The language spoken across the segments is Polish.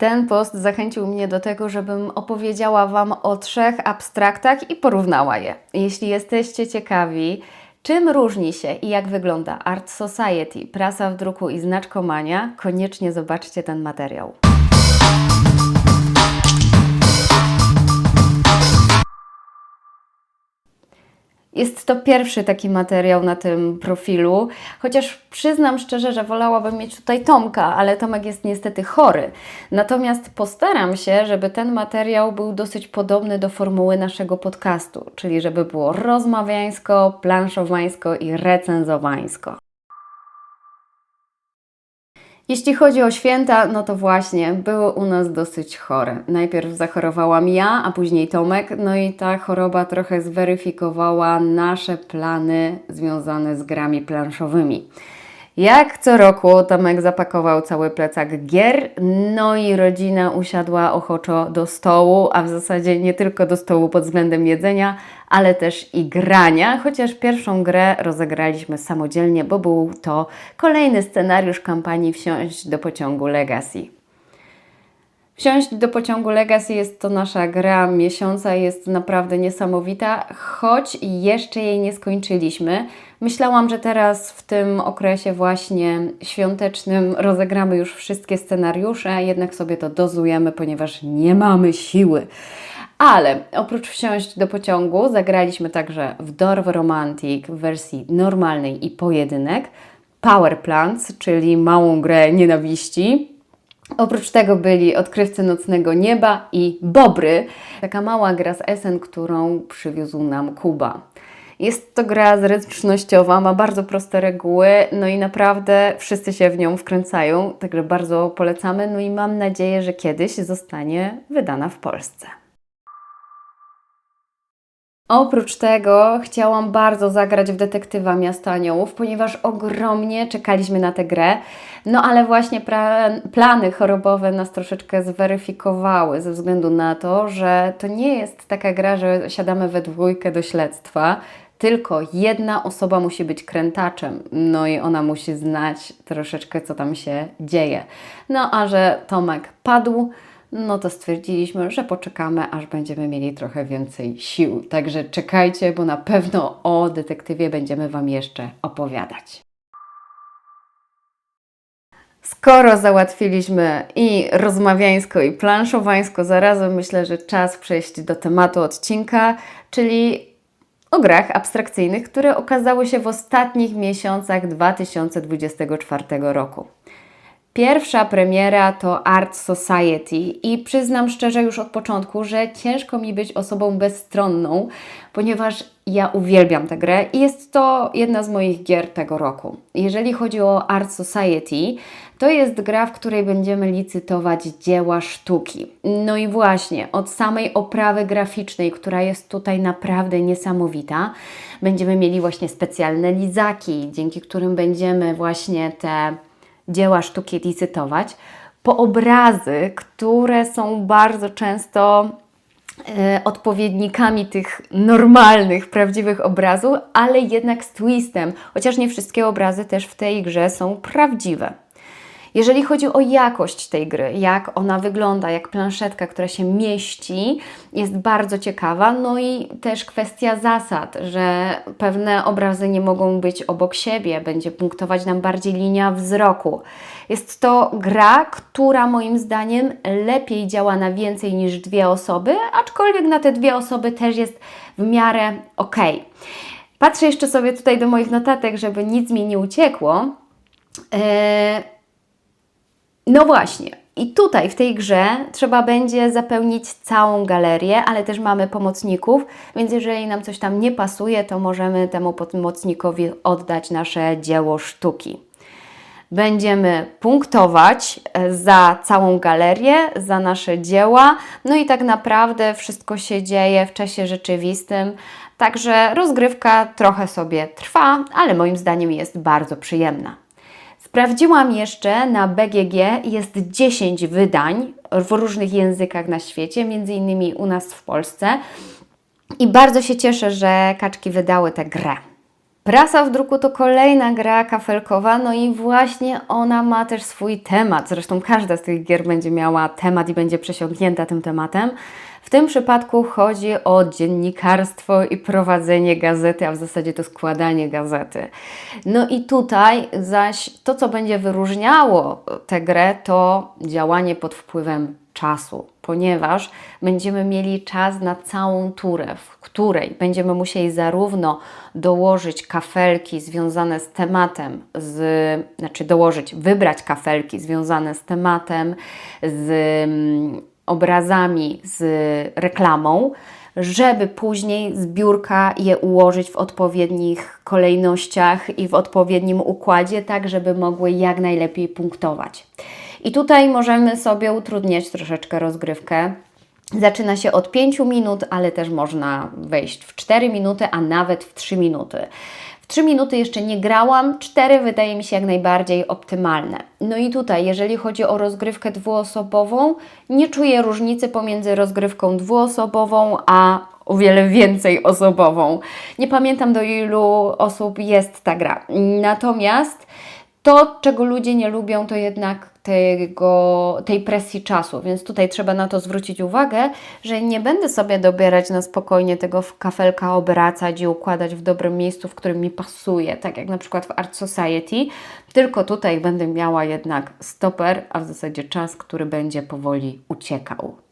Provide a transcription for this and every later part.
Ten post zachęcił mnie do tego, żebym opowiedziała Wam o trzech abstraktach i porównała je. Jeśli jesteście ciekawi, czym różni się i jak wygląda Art Society, prasa w druku i znaczkomania, koniecznie zobaczcie ten materiał. Jest to pierwszy taki materiał na tym profilu, chociaż przyznam szczerze, że wolałabym mieć tutaj Tomka, ale Tomek jest niestety chory. Natomiast postaram się, żeby ten materiał był dosyć podobny do formuły naszego podcastu, czyli żeby było rozmawiańsko, planszowańsko i recenzowańsko. Jeśli chodzi o święta, no to właśnie, były u nas dosyć chore. Najpierw zachorowałam ja, a później Tomek, no i ta choroba trochę zweryfikowała nasze plany związane z grami planszowymi. Jak co roku Tomek zapakował cały plecak gier, no i rodzina usiadła ochoczo do stołu, a w zasadzie nie tylko do stołu pod względem jedzenia, ale też i grania, chociaż pierwszą grę rozegraliśmy samodzielnie, bo był to kolejny scenariusz kampanii Wsiąść do pociągu Legacy. Wsiąść do pociągu Legacy jest to nasza gra miesiąca, jest naprawdę niesamowita, choć jeszcze jej nie skończyliśmy. Myślałam, że teraz w tym okresie właśnie świątecznym rozegramy już wszystkie scenariusze, jednak sobie to dozujemy, ponieważ nie mamy siły. Ale oprócz wsiąść do pociągu, zagraliśmy także w Dorf Romantic w wersji normalnej i pojedynek, Power Plants, czyli małą grę nienawiści, Oprócz tego byli Odkrywcy Nocnego Nieba i Bobry, taka mała gra z Essen, którą przywiózł nam Kuba. Jest to gra zręcznościowa, ma bardzo proste reguły, no i naprawdę wszyscy się w nią wkręcają, także bardzo polecamy, no i mam nadzieję, że kiedyś zostanie wydana w Polsce. Oprócz tego chciałam bardzo zagrać w Detektywa Miasta Aniołów, ponieważ ogromnie czekaliśmy na tę grę. No ale właśnie plany chorobowe nas troszeczkę zweryfikowały ze względu na to, że to nie jest taka gra, że siadamy we dwójkę do śledztwa, tylko jedna osoba musi być krętaczem, no i ona musi znać troszeczkę, co tam się dzieje. No a że Tomek padł, no to stwierdziliśmy, że poczekamy, aż będziemy mieli trochę więcej sił. Także czekajcie, bo na pewno o detektywie będziemy Wam jeszcze opowiadać. Skoro załatwiliśmy i rozmawiańsko, i planszowańsko zarazem, myślę, że czas przejść do tematu odcinka, czyli o grach abstrakcyjnych, które okazały się w ostatnich miesiącach 2024 roku. Pierwsza premiera to Art Society i przyznam szczerze już od początku, że ciężko mi być osobą bezstronną, ponieważ ja uwielbiam tę grę i jest to jedna z moich gier tego roku. Jeżeli chodzi o Art Society, to jest gra, w której będziemy licytować dzieła sztuki. No i właśnie, od samej oprawy graficznej, która jest tutaj naprawdę niesamowita, będziemy mieli właśnie specjalne lizaki, dzięki którym będziemy właśnie te dzieła sztuki licytować, po obrazy, które są bardzo często e, odpowiednikami tych normalnych, prawdziwych obrazów, ale jednak z twistem, chociaż nie wszystkie obrazy też w tej grze są prawdziwe. Jeżeli chodzi o jakość tej gry, jak ona wygląda, jak planszetka, która się mieści, jest bardzo ciekawa. No i też kwestia zasad, że pewne obrazy nie mogą być obok siebie, będzie punktować nam bardziej linia wzroku. Jest to gra, która moim zdaniem lepiej działa na więcej niż dwie osoby, aczkolwiek na te dwie osoby też jest w miarę ok. Patrzę jeszcze sobie tutaj do moich notatek, żeby nic mi nie uciekło. Eee, no właśnie. I tutaj w tej grze trzeba będzie zapełnić całą galerię, ale też mamy pomocników, więc jeżeli nam coś tam nie pasuje, to możemy temu pomocnikowi oddać nasze dzieło sztuki. Będziemy punktować e, za całą galerię, za nasze dzieła, no i tak naprawdę wszystko się dzieje w czasie rzeczywistym, także rozgrywka trochę sobie trwa, ale moim zdaniem jest bardzo przyjemna. Sprawdziłam jeszcze na BGG, jest 10 wydań w różnych językach na świecie, między innymi u nas w Polsce. I bardzo się cieszę, że kaczki wydały tę grę. Prasa w druku to kolejna gra kafelkowa, no i właśnie ona ma też swój temat. Zresztą każda z tych gier będzie miała temat i będzie przesiąknięta tym tematem. W tym przypadku chodzi o dziennikarstwo i prowadzenie gazety, a w zasadzie to składanie gazety. No i tutaj zaś to, co będzie wyróżniało tę grę, to działanie pod wpływem czasu, ponieważ będziemy mieli czas na całą turę, w której będziemy musieli zarówno dołożyć kafelki związane z tematem, z, znaczy dołożyć, wybrać kafelki związane z tematem, z mm, obrazami, z reklamą, żeby później zbiórka je ułożyć w odpowiednich kolejnościach i w odpowiednim układzie, tak żeby mogły jak najlepiej punktować. I tutaj możemy sobie utrudniać troszeczkę rozgrywkę. Zaczyna się od 5 minut, ale też można wejść w 4 minuty, a nawet w 3 minuty. W 3 minuty jeszcze nie grałam, 4 wydaje mi się jak najbardziej optymalne. No i tutaj, jeżeli chodzi o rozgrywkę dwuosobową, nie czuję różnicy pomiędzy rozgrywką dwuosobową a o wiele więcej osobową. Nie pamiętam do ilu osób jest ta gra. Natomiast to, czego ludzie nie lubią, to jednak tego, tej presji czasu, więc tutaj trzeba na to zwrócić uwagę, że nie będę sobie dobierać na spokojnie tego kafelka, obracać i układać w dobrym miejscu, w którym mi pasuje, tak jak na przykład w Art Society, tylko tutaj będę miała jednak stoper, a w zasadzie czas, który będzie powoli uciekał.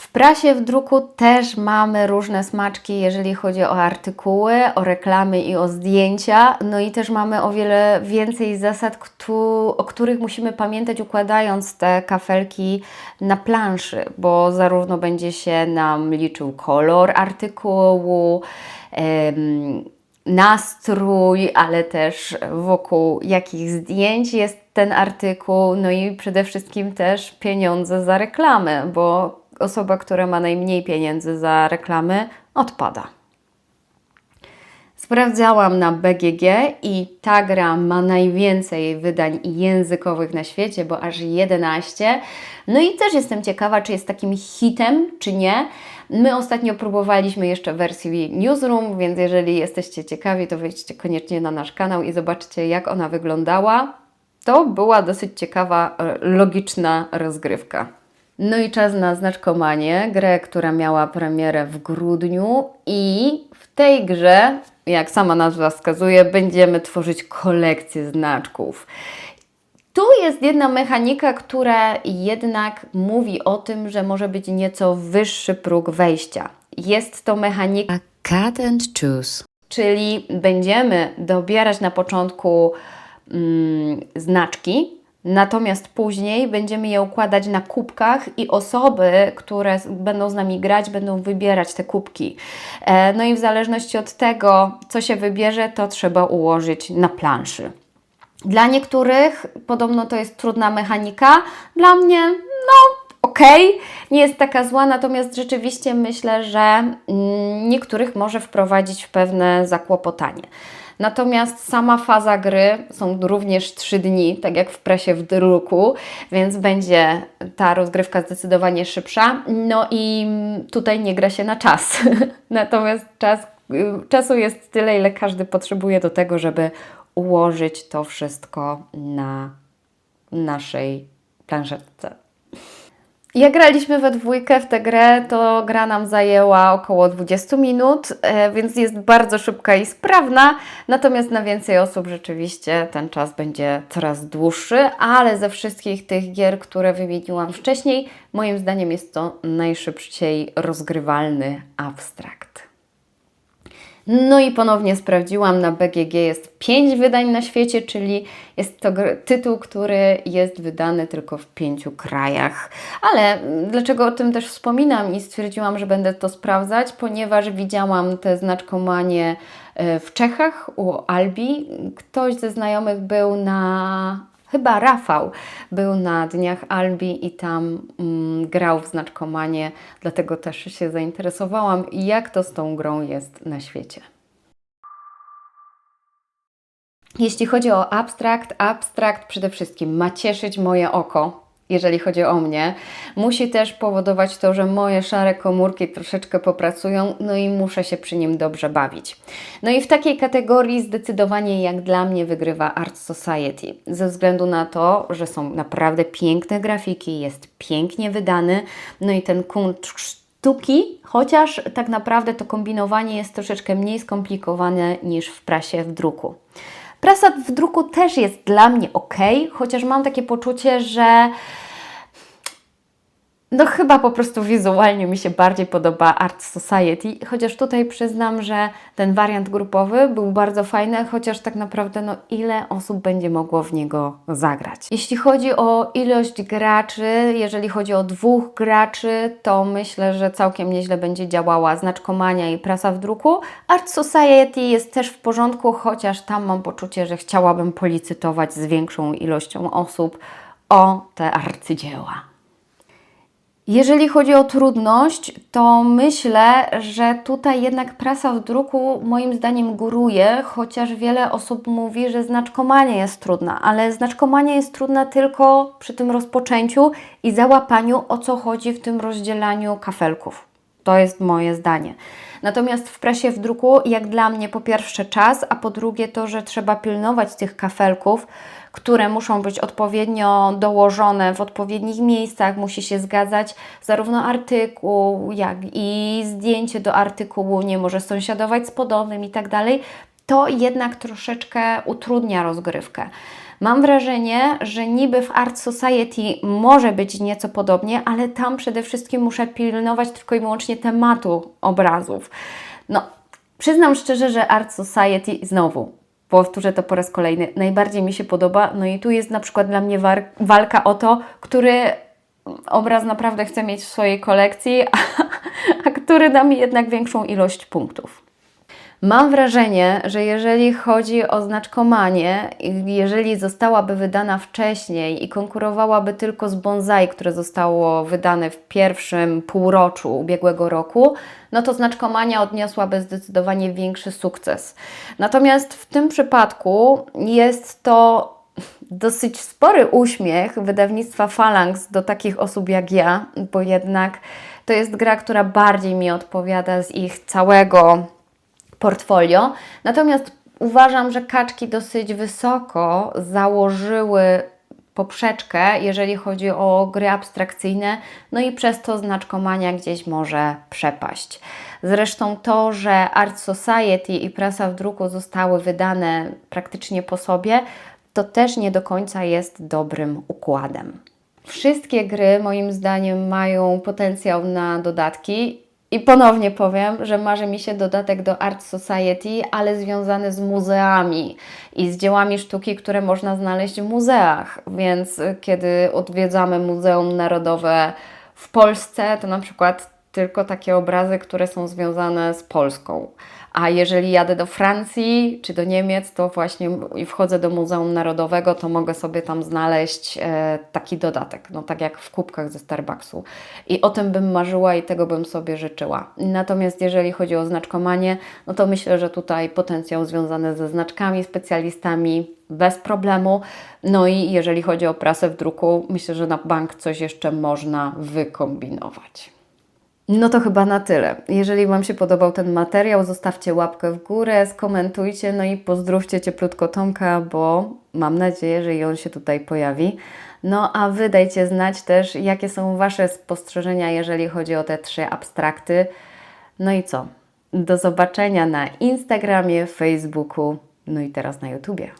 W prasie, w druku też mamy różne smaczki, jeżeli chodzi o artykuły, o reklamy i o zdjęcia. No i też mamy o wiele więcej zasad, o których musimy pamiętać, układając te kafelki na planszy, bo zarówno będzie się nam liczył kolor artykułu, nastrój, ale też wokół jakich zdjęć jest ten artykuł, no i przede wszystkim też pieniądze za reklamę, bo osoba, która ma najmniej pieniędzy za reklamy, odpada. Sprawdzałam na BGG i ta gra ma najwięcej wydań językowych na świecie, bo aż 11. No i też jestem ciekawa, czy jest takim hitem, czy nie. My ostatnio próbowaliśmy jeszcze wersji Newsroom, więc jeżeli jesteście ciekawi, to wejdźcie koniecznie na nasz kanał i zobaczcie, jak ona wyglądała. To była dosyć ciekawa, e, logiczna rozgrywka. No i czas na znaczkomanie, grę, która miała premierę w grudniu i w tej grze, jak sama nazwa wskazuje, będziemy tworzyć kolekcję znaczków. Tu jest jedna mechanika, która jednak mówi o tym, że może być nieco wyższy próg wejścia. Jest to mechanika cut and choose. Czyli będziemy dobierać na początku mm, znaczki, Natomiast później będziemy je układać na kubkach i osoby, które będą z nami grać, będą wybierać te kubki. E, no i w zależności od tego, co się wybierze, to trzeba ułożyć na planszy. Dla niektórych podobno to jest trudna mechanika, dla mnie no okay, nie jest taka zła, natomiast rzeczywiście myślę, że mm, niektórych może wprowadzić w pewne zakłopotanie. Natomiast sama faza gry są również 3 dni, tak jak w presie w druku, więc będzie ta rozgrywka zdecydowanie szybsza. No i tutaj nie gra się na czas. Natomiast czas, czasu jest tyle, ile każdy potrzebuje do tego, żeby ułożyć to wszystko na naszej planszetce. Jak graliśmy we dwójkę w tę grę, to gra nam zajęła około 20 minut, e, więc jest bardzo szybka i sprawna. Natomiast na więcej osób rzeczywiście ten czas będzie coraz dłuższy, ale ze wszystkich tych gier, które wymieniłam wcześniej, moim zdaniem jest to najszybciej rozgrywalny abstrakt. No i ponownie sprawdziłam, na BGG jest 5 wydań na świecie, czyli jest to tytuł, który jest wydany tylko w pięciu krajach. Ale dlaczego o tym też wspominam i stwierdziłam, że będę to sprawdzać? Ponieważ widziałam te znaczkomanie e, w Czechach u Albi. Ktoś ze znajomych był na chyba Rafał był na Dniach Albi i tam mm, grał w znaczkomanie, dlatego też się zainteresowałam, jak to z tą grą jest na świecie. Jeśli chodzi o abstrakt, abstrakt przede wszystkim ma cieszyć moje oko. Jeżeli chodzi o mnie, musi też powodować to, że moje szare komórki troszeczkę popracują, no i muszę się przy nim dobrze bawić. No i w takiej kategorii zdecydowanie jak dla mnie wygrywa Art Society, ze względu na to, że są naprawdę piękne grafiki, jest pięknie wydany, no i ten kunszt sztuki, chociaż tak naprawdę to kombinowanie jest troszeczkę mniej skomplikowane niż w prasie w druku. Prasa w druku też jest dla mnie ok, chociaż mam takie poczucie, że no chyba po prostu wizualnie mi się bardziej podoba Art Society, chociaż tutaj przyznam, że ten wariant grupowy był bardzo fajny, chociaż tak naprawdę no ile osób będzie mogło w niego zagrać. Jeśli chodzi o ilość graczy, jeżeli chodzi o dwóch graczy, to myślę, że całkiem nieźle będzie działała znaczkomania i prasa w druku. Art Society jest też w porządku, chociaż tam mam poczucie, że chciałabym policytować z większą ilością osób o te arcydzieła. Jeżeli chodzi o trudność, to myślę, że tutaj jednak prasa w druku moim zdaniem góruje, chociaż wiele osób mówi, że znaczkomania jest trudna, ale znaczkomania jest trudna tylko przy tym rozpoczęciu i załapaniu o co chodzi w tym rozdzielaniu kafelków. To jest moje zdanie. Natomiast w prasie w druku, jak dla mnie, po pierwsze czas, a po drugie to, że trzeba pilnować tych kafelków, które muszą być odpowiednio dołożone w odpowiednich miejscach, musi się zgadzać zarówno artykuł, jak i zdjęcie do artykułu, nie może sąsiadować z podobnym i tak dalej. To jednak troszeczkę utrudnia rozgrywkę. Mam wrażenie, że niby w Art Society może być nieco podobnie, ale tam przede wszystkim muszę pilnować tylko i wyłącznie tematu obrazów. No, przyznam szczerze, że Art Society znowu, powtórzę to po raz kolejny, najbardziej mi się podoba. No i tu jest na przykład dla mnie walka o to, który obraz naprawdę chcę mieć w swojej kolekcji, a, a który da mi jednak większą ilość punktów. Mam wrażenie, że jeżeli chodzi o znaczkomanię, i jeżeli zostałaby wydana wcześniej i konkurowałaby tylko z bonsai, które zostało wydane w pierwszym półroczu ubiegłego roku, no to znaczkomania odniosłaby zdecydowanie większy sukces. Natomiast w tym przypadku jest to dosyć spory uśmiech wydawnictwa Phalanx do takich osób jak ja, bo jednak to jest gra, która bardziej mi odpowiada z ich całego portfolio. Natomiast uważam, że kaczki dosyć wysoko założyły poprzeczkę, jeżeli chodzi o gry abstrakcyjne, no i przez to znaczkomania gdzieś może przepaść. Zresztą to, że Art Society i prasa w druku zostały wydane praktycznie po sobie, to też nie do końca jest dobrym układem. Wszystkie gry moim zdaniem mają potencjał na dodatki i ponownie powiem, że marzy mi się dodatek do Art Society, ale związany z muzeami i z dziełami sztuki, które można znaleźć w muzeach. Więc y, kiedy odwiedzamy Muzeum Narodowe w Polsce, to na przykład tylko takie obrazy, które są związane z Polską. A jeżeli jadę do Francji czy do Niemiec, to właśnie i wchodzę do Muzeum Narodowego, to mogę sobie tam znaleźć e, taki dodatek, no tak jak w kubkach ze Starbucksu. I o tym bym marzyła i tego bym sobie życzyła. Natomiast jeżeli chodzi o znaczkomanie, no to myślę, że tutaj potencjał związany ze znaczkami, specjalistami bez problemu. No i jeżeli chodzi o prasę w druku, myślę, że na bank coś jeszcze można wykombinować. No to chyba na tyle. Jeżeli Wam się podobał ten materiał, zostawcie łapkę w górę, skomentujcie, no i pozdrówcie cieplutko Tomka, bo mam nadzieję, że i on się tutaj pojawi. No a Wy dajcie znać też, jakie są Wasze spostrzeżenia, jeżeli chodzi o te trzy abstrakty. No i co? Do zobaczenia na Instagramie, Facebooku, no i teraz na YouTubie.